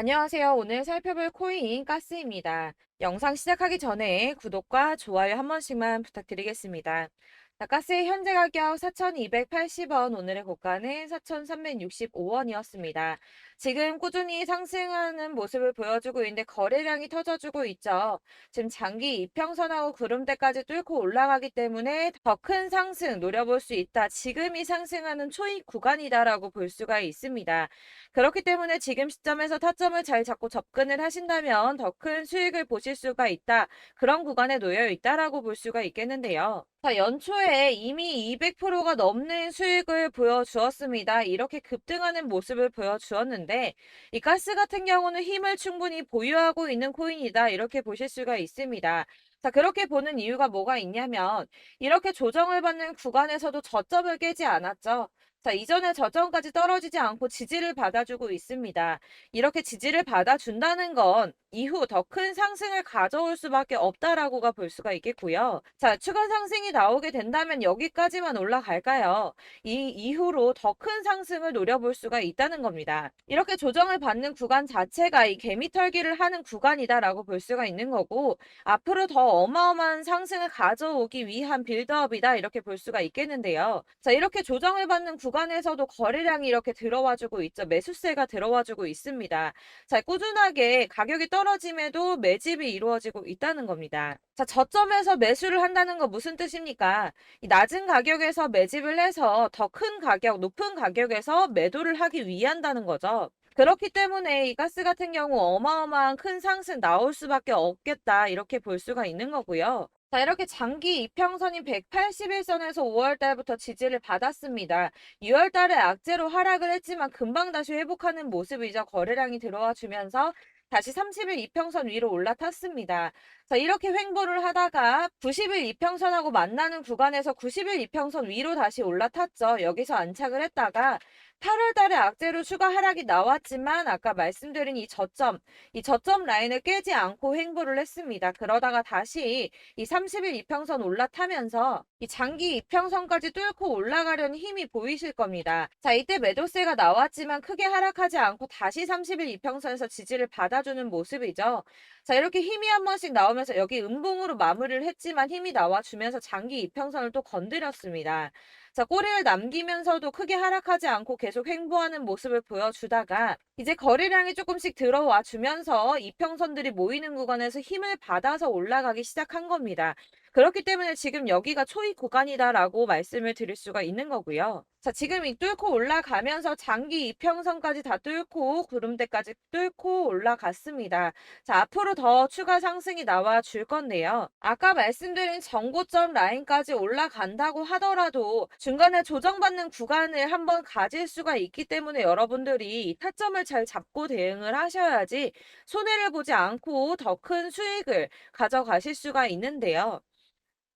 안녕하세요. 오늘 살펴볼 코인 가스입니다. 영상 시작하기 전에 구독과 좋아요 한 번씩만 부탁드리겠습니다. 자, 가스의 현재 가격 4,280원, 오늘의 고가는 4,365원이었습니다. 지금 꾸준히 상승하는 모습을 보여주고 있는데 거래량이 터져주고 있죠. 지금 장기 이평선하고 구름대까지 뚫고 올라가기 때문에 더 큰 상승 노려볼 수 있다. 지금이 상승하는 초입 구간이다라고 볼 수가 있습니다. 그렇기 때문에 지금 시점에서 타점을 잘 잡고 접근을 하신다면 더 큰 수익을 보실 수가 있다. 그런 구간에 놓여 있다라고 볼 수가 있겠는데요. 자, 연초에 이미 200%가 넘는 수익을 보여주었습니다. 이렇게 급등하는 모습을 보여주었는데, 이 가스 같은 경우는 힘을 충분히 보유하고 있는 코인이다. 이렇게 보실 수가 있습니다. 자, 그렇게 보는 이유가 뭐가 있냐면, 이렇게 조정을 받는 구간에서도 저점을 깨지 않았죠. 자, 이전에 저점까지 떨어지지 않고 지지를 받아주고 있습니다. 이렇게 지지를 받아준다는 건 이후 더 큰 상승을 가져올 수밖에 없다라고가 볼 수가 있겠고요. 자, 추가 상승이 나오게 된다면 여기까지만 올라갈까요? 이 이후로 더 큰 상승을 노려볼 수가 있다는 겁니다. 이렇게 조정을 받는 구간 자체가 이 개미털기를 하는 구간이다라고 볼 수가 있는 거고 앞으로 더 어마어마한 상승을 가져오기 위한 빌드업이다 이렇게 볼 수가 있겠는데요. 자, 이렇게 조정을 받는 구간 에서도 거래량이 이렇게 들어와주고 있죠. 매수세가 들어와주고 있습니다. 자, 꾸준하게 가격이 떨어짐에도 매집이 이루어지고 있다는 겁니다. 자, 저점에서 매수를 한다는 거 무슨 뜻입니까? 이 낮은 가격에서 매집을 해서 더 큰 가격, 높은 가격에서 매도를 하기 위한다는 거죠. 그렇기 때문에 이 가스 같은 경우 어마어마한 큰 상승 나올 수밖에 없겠다. 이렇게 볼 수가 있는 거고요. 자, 이렇게 장기 이평선인 181선에서 5월 달부터 지지를 받았습니다. 6월 달에 악재로 하락을 했지만 금방 다시 회복하는 모습이죠. 거래량이 들어와 주면서 다시 30일 이평선 위로 올라탔습니다. 자, 이렇게 횡보를 하다가 90일 이평선하고 만나는 구간에서 90일 이평선 위로 다시 올라탔죠. 여기서 안착을 했다가 8월 달에 악재로 추가 하락이 나왔지만 아까 말씀드린 이 저점, 이 저점 라인을 깨지 않고 횡보를 했습니다. 그러다가 다시 이 30일 이평선 올라타면서 이 장기 이평선까지 뚫고 올라가려는 힘이 보이실 겁니다. 자, 이때 매도세가 나왔지만 크게 하락하지 않고 다시 30일 이평선에서 지지를 받아주는 모습이죠. 자, 이렇게 힘이 한 번씩 나오면서 여기 음봉으로 마무리를 했지만 힘이 나와주면서 장기 이평선을 또 건드렸습니다. 자, 꼬리를 남기면서도 크게 하락하지 않고 계속 횡보하는 모습을 보여주다가 이제 거래량이 조금씩 들어와 주면서 이평선들이 모이는 구간에서 힘을 받아서 올라가기 시작한 겁니다. 그렇기 때문에 지금 여기가 초입 구간이다라고 말씀을 드릴 수가 있는 거고요. 자, 지금 이 뚫고 올라가면서 장기 이평선까지 다 뚫고 구름대까지 뚫고 올라갔습니다. 자, 앞으로 더 추가 상승이 나와 줄 건데요. 아까 말씀드린 정고점 라인까지 올라간다고 하더라도 중간에 조정받는 구간을 한번 가질 수가 있기 때문에 여러분들이 타점을 잘 잡고 대응을 하셔야지 손해를 보지 않고 더 큰 수익을 가져가실 수가 있는데요.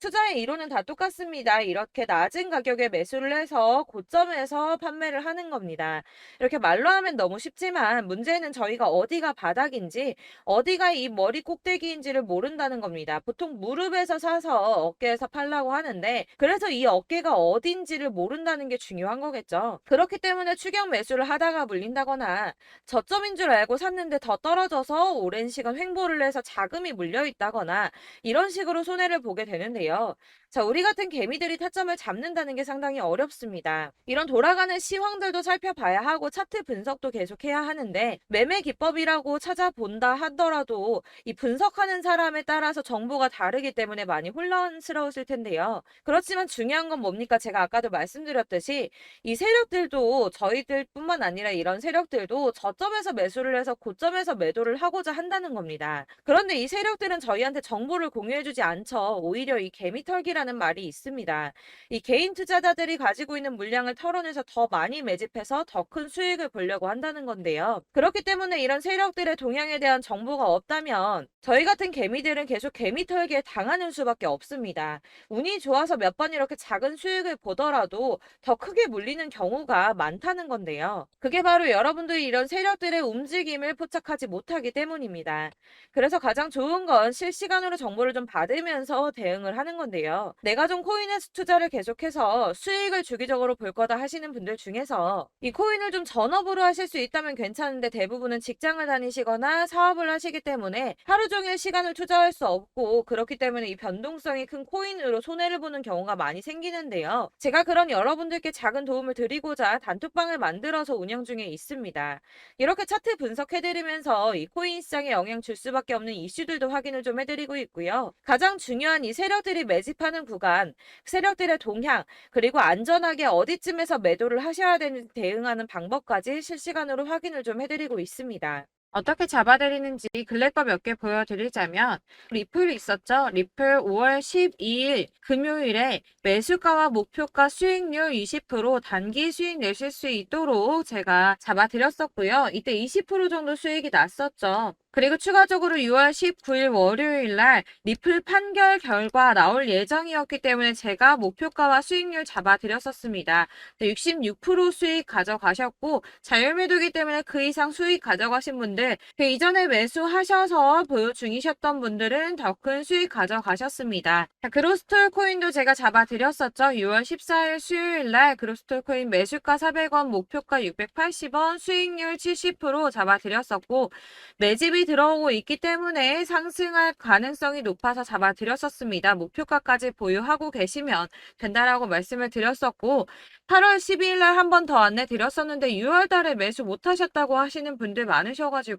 투자의 이론은 다 똑같습니다. 이렇게 낮은 가격에 매수를 해서 고점에서 판매를 하는 겁니다. 이렇게 말로 하면 너무 쉽지만 문제는 저희가 어디가 바닥인지 어디가 이 머리 꼭대기인지를 모른다는 겁니다. 보통 무릎에서 사서 어깨에서 팔라고 하는데 그래서 이 어깨가 어딘지를 모른다는 게 중요한 거겠죠. 그렇기 때문에 추격 매수를 하다가 물린다거나 저점인 줄 알고 샀는데 더 떨어져서 오랜 시간 횡보를 해서 자금이 물려 있다거나 이런 식으로 손해를 보게 되는데요. 있는데요. 자, 우리 같은 개미들이 타점을 잡는다는 게 상당히 어렵습니다. 이런 돌아가는 시황들도 살펴봐야 하고 차트 분석도 계속해야 하는데 매매 기법이라고 찾아본다 하더라도 이 분석하는 사람에 따라서 정보가 다르기 때문에 많이 혼란스러우실 텐데요. 그렇지만 중요한 건 뭡니까? 제가 아까도 말씀드렸듯이 이 세력들도 저희들뿐만 아니라 이런 세력들도 저점에서 매수를 해서 고점에서 매도를 하고자 한다는 겁니다. 그런데 이 세력들은 저희한테 정보를 공유해주지 않죠. 오히려 이 개미털기라 는 말이 있습니다. 이 개인 투자자들이 가지고 있는 물량을 털어내서 더 많이 매집해서 더 큰 수익을 보려고 한다는 건데요. 그렇기 때문에 이런 세력들의 동향에 대한 정보가 없다면 저희 같은 개미들은 계속 개미 털기에 당하는 수밖에 없습니다. 운이 좋아서 몇 번 이렇게 작은 수익을 보더라도 더 크게 물리는 경우가 많다는 건데요. 그게 바로 여러분들이 이런 세력들의 움직임을 포착하지 못하기 때문입니다. 그래서 가장 좋은 건 실시간으로 정보를 좀 받으면서 대응을 하는 건데요. 내가 좀 코인에 투자를 계속해서 수익을 주기적으로 볼 거다 하시는 분들 중에서 이 코인을 좀 전업으로 하실 수 있다면 괜찮은데 대부분은 직장을 다니시거나 사업을 하시기 때문에 하루 종일 시간을 투자할 수 없고 그렇기 때문에 이 변동성이 큰 코인으로 손해를 보는 경우가 많이 생기는데요. 제가 그런 여러분들께 작은 도움을 드리고자 단톡방을 만들어서 운영 중에 있습니다. 이렇게 차트 분석해드리면서 이 코인 시장에 영향 줄 수밖에 없는 이슈들도 확인을 좀 해드리고 있고요. 가장 중요한 이 세력들이 매집하는 구간, 세력들의 동향, 그리고 안전하게 어디쯤에서 매도를 하셔야 되는지 대응하는 방법까지 실시간으로 확인을 좀 해드리고 있습니다. 어떻게 잡아드리는지 글래거 몇 개 보여드리자면 리플이 있었죠. 리플 5월 12일 금요일에 매수가와 목표가 수익률 20% 단기 수익 내실 수 있도록 제가 잡아드렸었고요. 이때 20% 정도 수익이 났었죠. 그리고 추가적으로 6월 19일 월요일 날 리플 판결 결과 나올 예정이었기 때문에 제가 목표가와 수익률 잡아드렸었습니다. 66% 수익 가져가셨고 자율매도기 때문에 그 이상 수익 가져가신 분들 그 이전에 매수하셔서 보유 중이셨던 분들은 더 큰 수익 가져가셨습니다. 자, 그로스톨 코인도 제가 잡아드렸었죠. 6월 14일 수요일 날 그로스톨 코인 매수가 400원, 목표가 680원, 수익률 70% 잡아드렸었고 매집이 들어오고 있기 때문에 상승할 가능성이 높아서 잡아드렸었습니다. 목표가까지 보유하고 계시면 된다라고 말씀을 드렸었고 8월 12일 날 한 번 더 안내 드렸었는데 6월 달에 매수 못 하셨다고 하시는 분들 많으셔가지고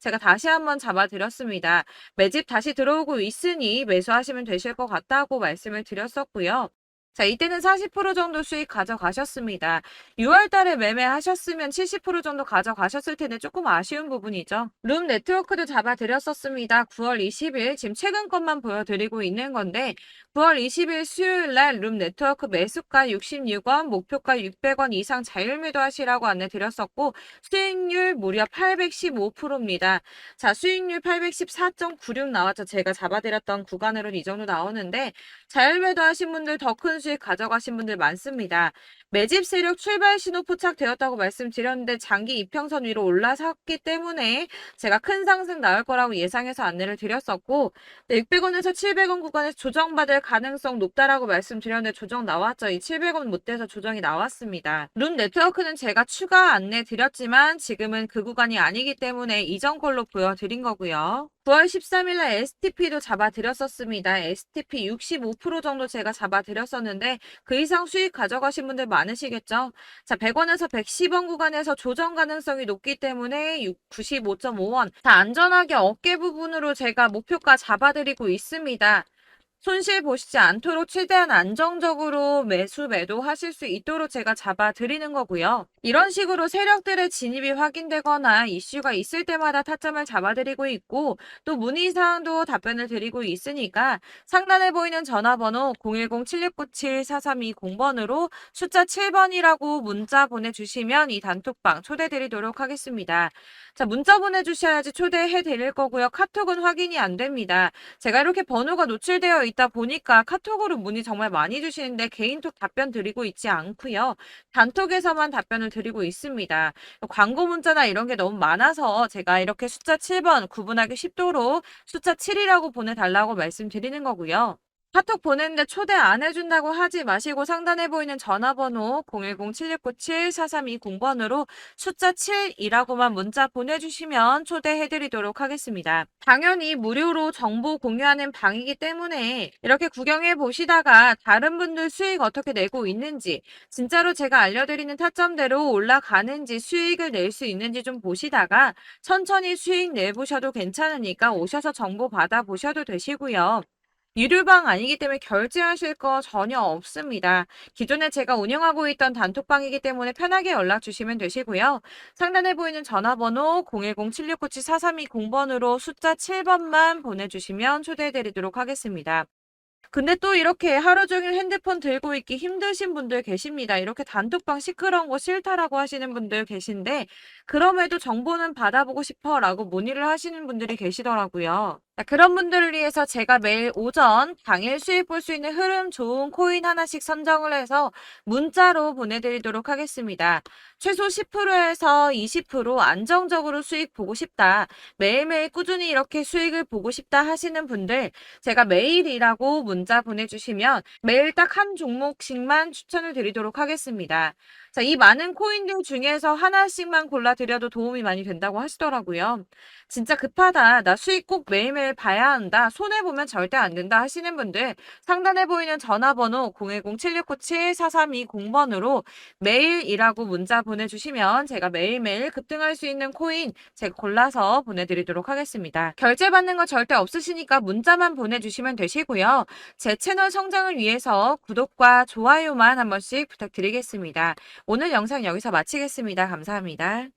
제가 다시 한번 잡아드렸습니다. 매집 다시 들어오고 있으니 매수하시면 되실 것 같다고 말씀을 드렸었고요. 자, 이때는 40% 정도 수익 가져가셨습니다. 6월 달에 매매하셨으면 70% 정도 가져가셨을 텐데 조금 아쉬운 부분이죠. 룸 네트워크도 잡아드렸었습니다. 9월 20일, 지금 최근 것만 보여드리고 있는 건데, 9월 20일 수요일 날 룸 네트워크 매수가 66원, 목표가 600원 이상 자율매도 하시라고 안내 드렸었고, 수익률 무려 815%입니다. 자, 수익률 814.96 나왔죠. 제가 잡아드렸던 구간으로는 이 정도 나오는데, 자율매도 하신 분들 더큰 수익 가져가신 분들 많습니다. 매집 세력 출발 신호 포착되었다고 말씀드렸는데 장기 이평선 위로 올라섰기 때문에 제가 큰 상승 나올 거라고 예상해서 안내를 드렸었고 600원에서 700원 구간에서 조정받을 가능성 높다라고 말씀드렸는데 조정 나왔죠. 이 700원 못 돼서 조정이 나왔습니다. 룸 네트워크는 제가 추가 안내 드렸지만 지금은 그 구간이 아니기 때문에 이전 걸로 보여드린 거고요. 9월 13일 날 STP도 잡아드렸었습니다. STP 65% 정도 제가 잡아드렸었는데 그 이상 수익 가져가신 분들 많으시겠죠? 자, 100원에서 110원 구간에서 조정 가능성이 높기 때문에 95.5원. 다 안전하게 어깨 부분으로 제가 목표가 잡아드리고 있습니다. 손실 보시지 않도록 최대한 안정적으로 매수 매도 하실 수 있도록 제가 잡아 드리는 거고요. 이런 식으로 세력들의 진입이 확인되거나 이슈가 있을 때마다 타점을 잡아 드리고 있고 또 문의 사항도 답변을 드리고 있으니까 상단에 보이는 전화번호 010-7697-4320번으로 숫자 7번이라고 문자 보내주시면 이 단톡방 초대 드리도록 하겠습니다. 자, 문자 보내주셔야지 초대해 드릴 거고요. 카톡은 확인이 안 됩니다. 제가 이렇게 번호가 노출되어 있다 보니까 카톡으로 문의 정말 많이 주시는데 개인톡 답변 드리고 있지 않고요. 단톡에서만 답변을 드리고 있습니다. 광고 문자나 이런 게 너무 많아서 제가 이렇게 숫자 7번 구분하기 쉽도록 숫자 7이라고 보내달라고 말씀드리는 거고요. 카톡 보냈는데 초대 안 해준다고 하지 마시고 상단에 보이는 전화번호 010-7697-4320번으로 숫자 7이라고만 문자 보내주시면 초대해드리도록 하겠습니다. 당연히 무료로 정보 공유하는 방이기 때문에 이렇게 구경해 보시다가 다른 분들 수익 어떻게 내고 있는지 진짜로 제가 알려드리는 타점대로 올라가는지 수익을 낼 수 있는지 좀 보시다가 천천히 수익 내보셔도 괜찮으니까 오셔서 정보 받아보셔도 되시고요. 유료방 아니기 때문에 결제하실 거 전혀 없습니다. 기존에 제가 운영하고 있던 단톡방이기 때문에 편하게 연락 주시면 되시고요. 상단에 보이는 전화번호 010-7697-4320번으로 숫자 7번만 보내주시면 초대해드리도록 하겠습니다. 근데 또 이렇게 하루 종일 핸드폰 들고 있기 힘드신 분들 계십니다. 이렇게 단톡방 시끄러운 거 싫다라고 하시는 분들 계신데 그럼에도 정보는 받아보고 싶어 라고 문의를 하시는 분들이 계시더라고요. 자, 그런 분들을 위해서 제가 매일 오전 당일 수익 볼 수 있는 흐름 좋은 코인 하나씩 선정을 해서 문자로 보내드리도록 하겠습니다. 최소 10%에서 20% 안정적으로 수익 보고 싶다. 매일매일 꾸준히 이렇게 수익을 보고 싶다 하시는 분들 제가 매일이라고 문자 보내주시면 매일 딱 한 종목씩만 추천을 드리도록 하겠습니다. 자, 이 많은 코인들 중에서 하나씩만 골라드려도 도움이 많이 된다고 하시더라고요. 진짜 급하다. 나 수익 꼭 매일매일 봐야 한다. 손해 보면 절대 안 된다 하시는 분들 상단에 보이는 전화번호 010-7697-4320번으로 매일이라고 문자 보내주시면 제가 매일매일 급등할 수 있는 코인 제가 골라서 보내드리도록 하겠습니다. 결제받는 거 절대 없으시니까 문자만 보내주시면 되시고요. 제 채널 성장을 위해서 구독과 좋아요만 한 번씩 부탁드리겠습니다. 오늘 영상 여기서 마치겠습니다. 감사합니다.